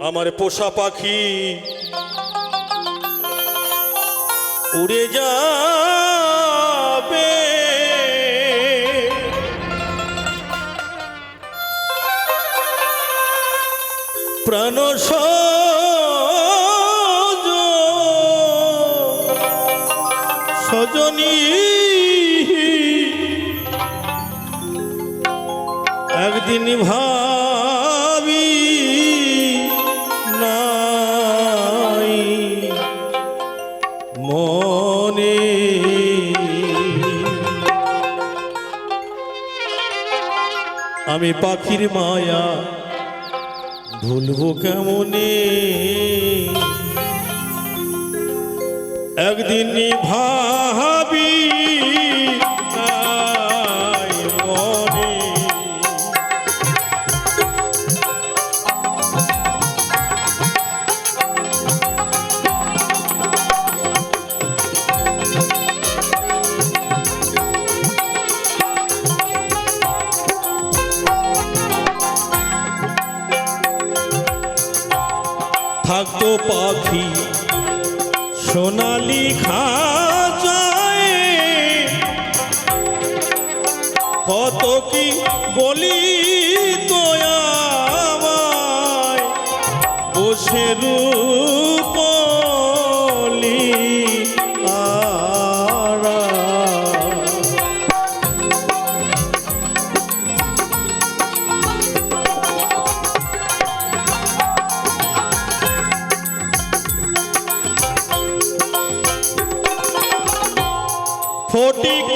আমার পোষা পাখি। উড়ে যাবে। প্রাণ সজ সজনী। একদিন ভাবি আমি পাখির মায়া ভুলবো কেমনে? একদিন ভাবি সোনালি যায় কত কি বলি তোয়া বসে রূপলি ಕೋಟಿ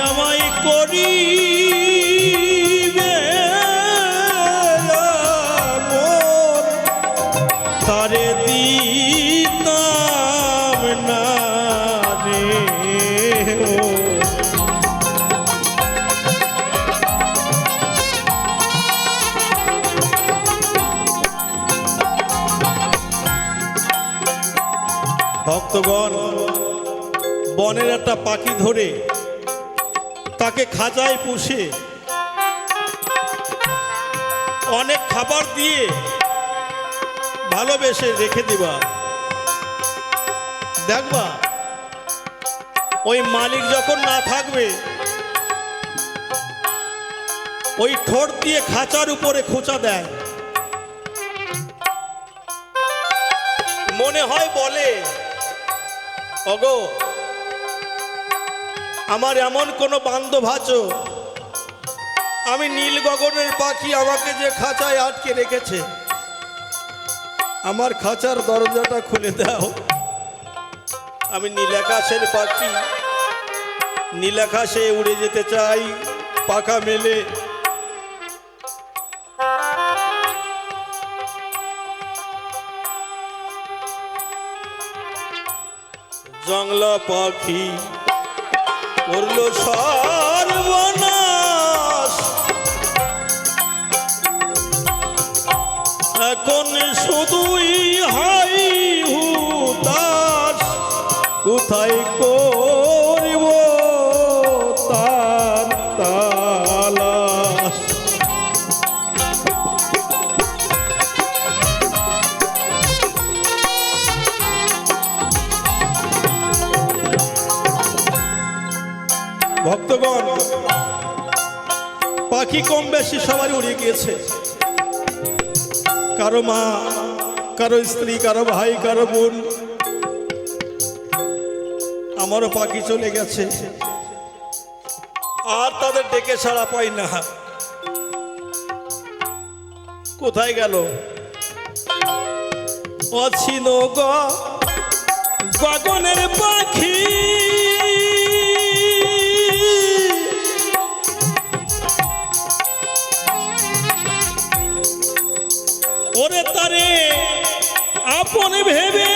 আমায় করি তারে দিতাম না রে ভক্তগণ বনের একটা পাখি ধরে তাকে খাঁচায় পুষে। অনেক খাবার দিয়ে ভালোবেসে রেখে দিবা। দেখবা, ওই মালিক যখন না থাকবে, ওই ঠোঁট দিয়ে খাঁচার উপরে খোঁচা দেয়। মনে হয় বলে অগো আমার এমন কোনো বান্ধব আছো? আমি নীল গগনের পাখি আমাকে যে খাঁচায় আটকে রেখেছে। আমার খাঁচার দরজাটা খুলে দাও। আমি নীলাকাশের পাখি। নীলাকাশে উড়ে যেতে চাই, পাখা মেলে। জংলা পাখি। করল সর্বনাশ। এখন শুধুই হাই হুতাশ। কোথায় করব তার? ভক্তগণ পাখি কম বেশি সবারই উড়ে গিয়েছে। কারও মা, কারও স্ত্রী, কারও ভাই, কারও বোন। আমারও পাখি চলে গেছে। আর তাদের ডেকে ছাড়া পাই না। কোথায় গেল? অছিন গগনের পাখি। ওরে তারে আপন ভেবে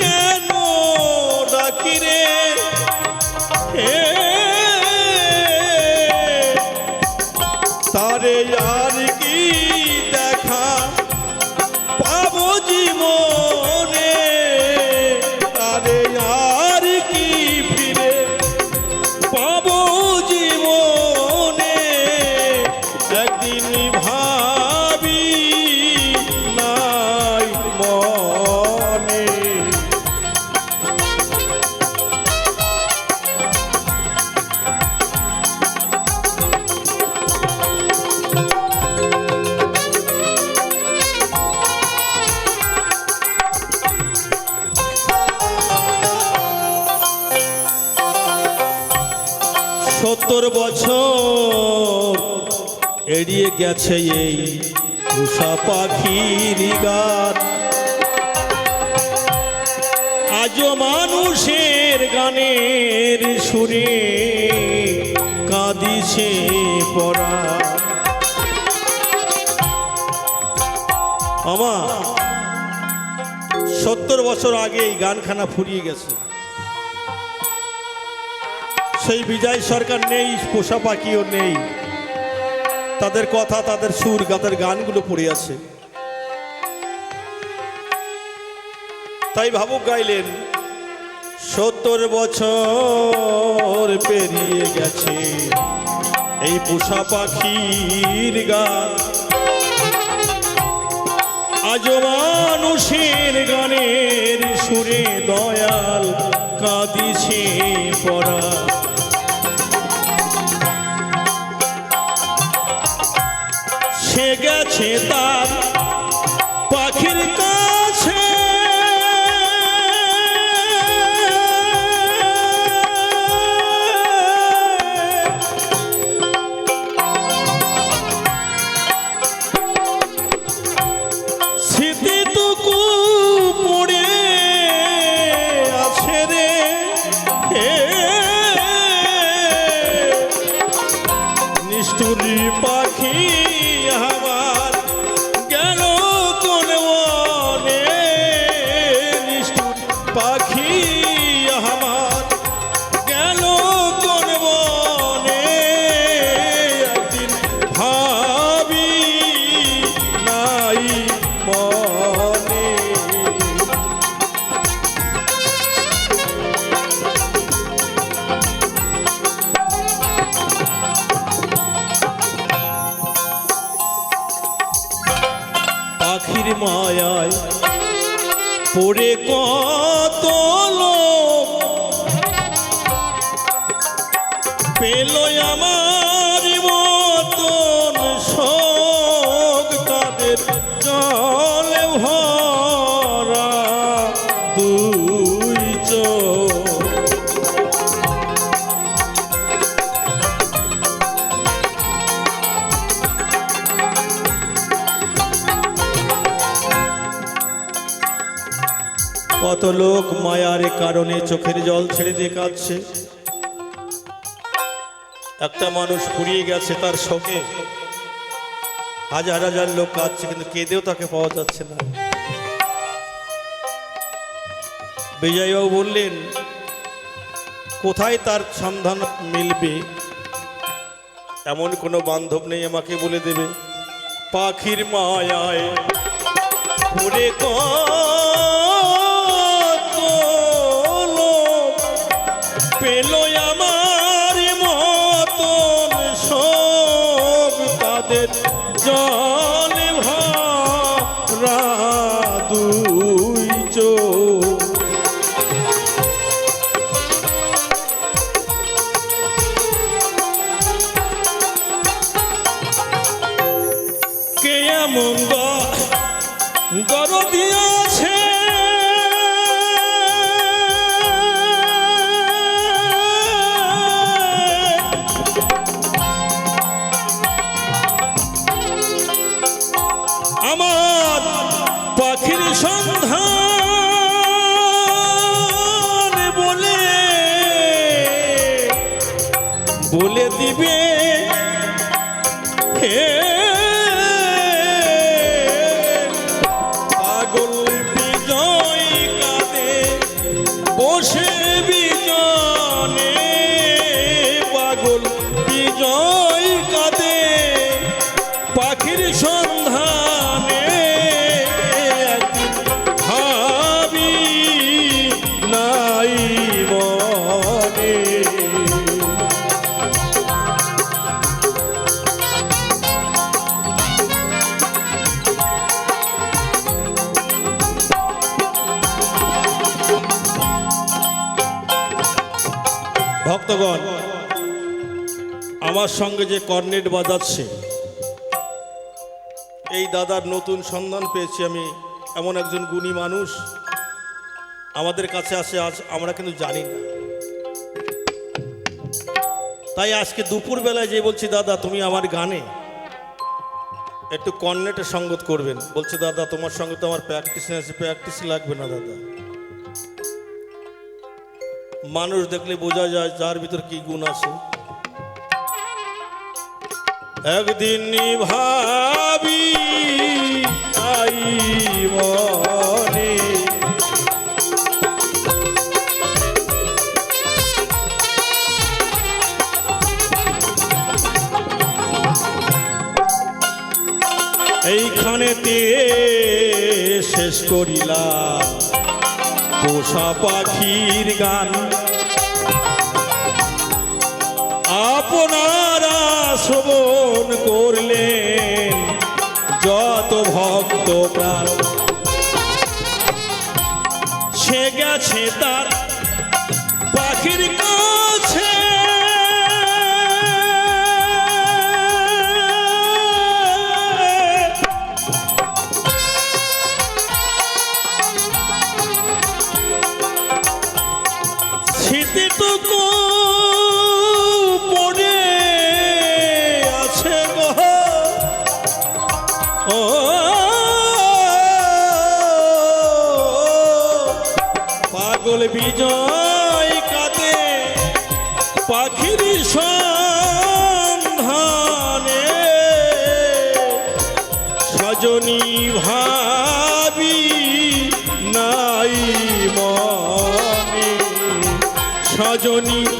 কেন ডাকি রে? তারে আর কি দেখা পাবো জীবনে? তারে আর কি ফিরে পাবো সত্তর বছর এড়িয়ে গেছে এই উষা পাখির গান। আজও মানুষের গানের সুরে কাঁদিছে পড়া। আমার সত্তর বছর আগে এই গানখানা ফুরিয়ে গেছে। সেই বিজয় সরকার নেই, পোষা পাখিও নেই। তাদের কথা, তাদের সুর তাদের গানগুলো পড়ে আছে। তাই ভাবুক গাইলেন, সত্তর বছর পেরিয়ে গেছে। এই পোষা পাখির গান আজ মানুষের গানের সুরে দয়াল কাঁদিছে পড়া তার পড়ে কত লোক কত লোক মায়ার কারণে চোখের জল ছেড়ে দিয়ে কাঁদছে। একটা মানুষ ফুরিয়ে গেছে তার শোকে। হাজার হাজার লোক কাঁদছে, কিন্তু কেঁদেও তাকে পাওয়া যাচ্ছে না। বিজয়বাবু বললেন, কোথায় তার সন্ধান মিলবে? এমন কোনো বান্ধব নেই আমাকে বলে দেবে। পাখির মায়ায় কত জল সন্ধান বলে বলে দিবে হে আমার সঙ্গে যে কর্নেট বাজাচ্ছে, এই দাদার নতুন সন্ধান পেয়েছি আমি। এমন একজন গুণী মানুষ আমাদের কাছে আসে, আজ আমরা কিন্তু জানি না। তাই আজকে দুপুর বেলায় যে বলছি, দাদা, তুমি আমার গানে একটু কর্নেটে সঙ্গত করবেন। বলছে, দাদা, তোমার সঙ্গে তো আমার প্র্যাকটিস আছে প্র্যাকটিস লাগবে না, দাদা। মানুষ দেখলে বোঝা যায়, যার ভিতর কি গুণ আছে। একদিন ভাবি আই মনে। এইখানেতে শেষ করিলাম পোষা পাখির গান। আপনারা শ্রবণ করলেন যত ভক্ত প্রাণ। সে গেছে তার পাখির কাছে। সজনী ভাবি নাই মনে। সজনী